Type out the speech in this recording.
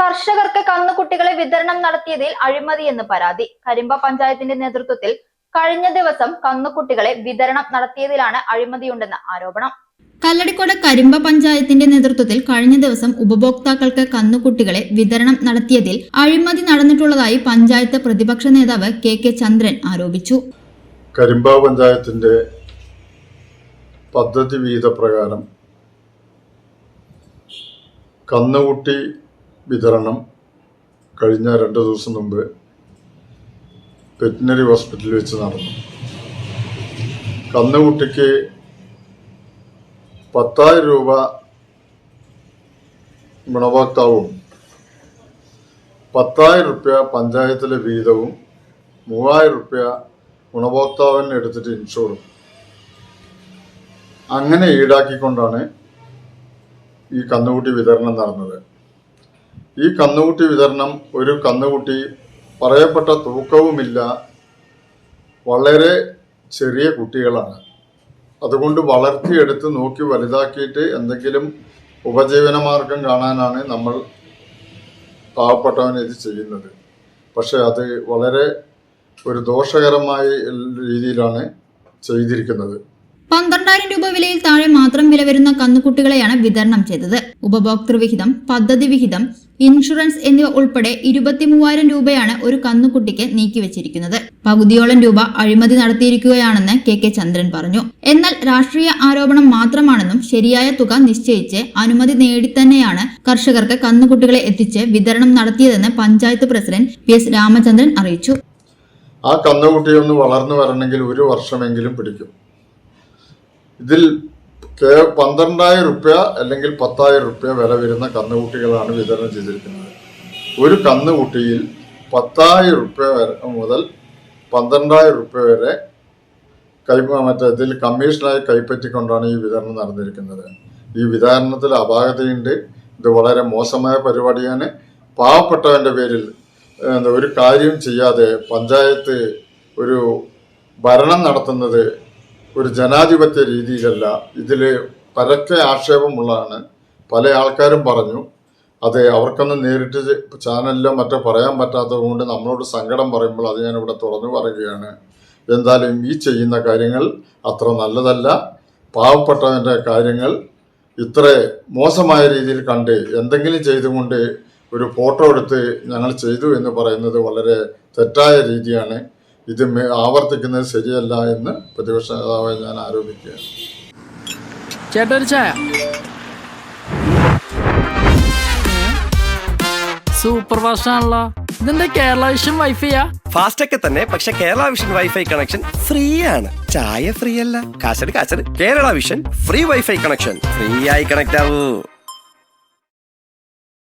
കർഷകർക്ക് കന്നുകുട്ടികളെ വിതരണം നടത്തിയതിൽ അഴിമതിയെന്ന് പരാതി. കരിമ്പ പഞ്ചായത്തിന്റെ നേതൃത്വത്തിൽ കഴിഞ്ഞ ദിവസം കന്നുകുട്ടികളെ വിതരണം നടത്തിയതിലാണ് അഴിമതിയുണ്ടെന്ന് ആരോപണം. കല്ലടിക്കോട് കരിമ്പ പഞ്ചായത്തിന്റെ നേതൃത്വത്തിൽ കഴിഞ്ഞ ദിവസം ഉപഭോക്താക്കൾക്ക് കന്നുകുട്ടികളെ വിതരണം നടത്തിയതിൽ അഴിമതി നടന്നിട്ടുള്ളതായി പഞ്ചായത്ത് പ്രതിപക്ഷ നേതാവ് കെ കെ ചന്ദ്രൻ ആരോപിച്ചു. കരിമ്പ പഞ്ചായത്തിന്റെ പദ്ധതി വിഹിത പ്രകാരം കന്നുകുട്ടി വിതരണം കഴിഞ്ഞ രണ്ട് ദിവസം മുമ്പ് വെറ്റിനറി ഹോസ്പിറ്റലിൽ വെച്ച് നടന്നു. കന്നുകുട്ടിക്ക് പത്തായിരം രൂപ ഗുണഭോക്താവും പത്തായിരം റുപ്യ പഞ്ചായത്തിലെ വീതവും മൂവായിരം റുപ്യ ഗുണഭോക്താവിന് എടുത്തിട്ട് ഇൻഷുറും. അങ്ങനെ ഈടാക്കിക്കൊണ്ടാണ് ഈ കന്നുകുട്ടി വിതരണം നടന്നത്. ഈ കന്നുകുട്ടി വിതരണം ഒരു കന്നുകുട്ടി പറയപ്പെട്ട തൂക്കവുമില്ല. വളരെ ചെറിയ കുട്ടികളാണ്. അതുകൊണ്ട് വളർത്തിയെടുത്ത് നോക്കി വലുതാക്കിയിട്ട് എന്തെങ്കിലും ഉപജീവനമാർഗം കാണാനാണ് നമ്മൾ പാവപ്പെട്ടവൻ ഇത് ചെയ്യുന്നത്. പക്ഷെ അത് വളരെ ഒരു ദോഷകരമായ രീതിയിലാണ് ചെയ്തിരിക്കുന്നത്. പന്ത്രണ്ടായിരം രൂപ വിലയിൽ താഴെ മാത്രം വില വരുന്ന കന്നുകുട്ടികളെയാണ് വിതരണം ചെയ്തത്. ഉപഭോക്തൃ വിഹിതം പദ്ധതി വിഹിതം ഇൻഷുറൻസ് എന്നിവ ഉൾപ്പെടെ ഇരുപത്തി മൂവായിരം രൂപയാണ് ഒരു കന്നുകുട്ടിക്ക് നീക്കിവച്ചിരിക്കുന്നത്. പകുതിയോളം രൂപ അഴിമതി നടത്തിയിരിക്കുകയാണെന്ന് കെ കെ ചന്ദ്രൻ പറഞ്ഞു. എന്നാൽ രാഷ്ട്രീയ ആരോപണം മാത്രമാണെന്നും ശരിയായ തുക നിശ്ചയിച്ച് അനുമതി നേടിത്തന്നെയാണ് കർഷകർക്ക് കന്നുകുട്ടികളെ എത്തിച്ച് വിതരണം നടത്തിയതെന്ന് panchayat president P S Ramachandran അറിയിച്ചു. ആ കന്നുകുട്ടി ഒന്ന് വളർന്നു വരണമെങ്കിൽ ഒരു വർഷമെങ്കിലും പിടിക്കും. ഇതിൽ പന്ത്രണ്ടായിരം റുപ്യ അല്ലെങ്കിൽ പത്തായിരം റുപ്യ വില വരുന്ന കന്നുകുട്ടികളാണ് വിതരണം ചെയ്തിരിക്കുന്നത്. ഒരു കന്നുകുട്ടിയിൽ പത്തായിരം റുപ്യ മുതൽ പന്ത്രണ്ടായിരം റുപ്യ വരെ കൈ മറ്റേ ഇതിൽ കമ്മീഷനായി കൈപ്പറ്റിക്കൊണ്ടാണ് ഈ വിതരണം നടന്നിരിക്കുന്നത്. ഈ വിതരണത്തിൽ അപാകതയുണ്ട്. ഇത് വളരെ മോശമായ പരിപാടിയാണ്. പാവപ്പെട്ടവന്റെ പേരിൽ എന്താ ഒരു കാര്യം ചെയ്യാതെ പഞ്ചായത്ത് ഒരു ഭരണം നടത്തുന്നത് ഒരു ജനാധിപത്യ രീതിയിലല്ല ഇതിൽ പരക്കെ ആക്ഷേപമുള്ളതാണ്. പല ആൾക്കാരും പറഞ്ഞു അത് അവർക്കൊന്നും നേരിട്ട് ചാനലിലോ മറ്റോ പറയാൻ പറ്റാത്തത് കൊണ്ട് നമ്മളോട് സങ്കടം പറയുമ്പോൾ അത് ഞാനിവിടെ തുറന്നു പറയുകയാണ്. എന്തായാലും ഈ ചെയ്യുന്ന കാര്യങ്ങൾ അത്ര നല്ലതല്ല. പാവപ്പെട്ടവന്റെ കാര്യങ്ങൾ ഇത്ര മോശമായ രീതിയിൽ കണ്ട് എന്തെങ്കിലും ചെയ്തുകൊണ്ട് ഒരു ഫോട്ടോ എടുത്ത് ഞങ്ങൾ ചെയ്തു എന്ന് പറയുന്നത് വളരെ തെറ്റായ രീതിയാണ്. ഇത് ആവർത്തിക്കുന്നത് ശരിയല്ല എന്ന് പ്രതിപക്ഷ നേതാവായി ഞാൻ ആരോപിക്കുകയാണ്. ചേട്ടാ ഒരു ചായ. സൂപ്പർ ഫാസ്റ്റ് ആണല്ലോ ഇതെന്താ കേരള വിഷൻ വൈഫൈയാ? ഫാസ്റ്റ് ഒക്കെ തന്നെ പക്ഷെ Kerala vision wifi connection free ആണ് ചായ ഫ്രീ അല്ല കാശട് കാശട് Kerala vision free wifi connection free ആയി കണക്ട് ആവൂ.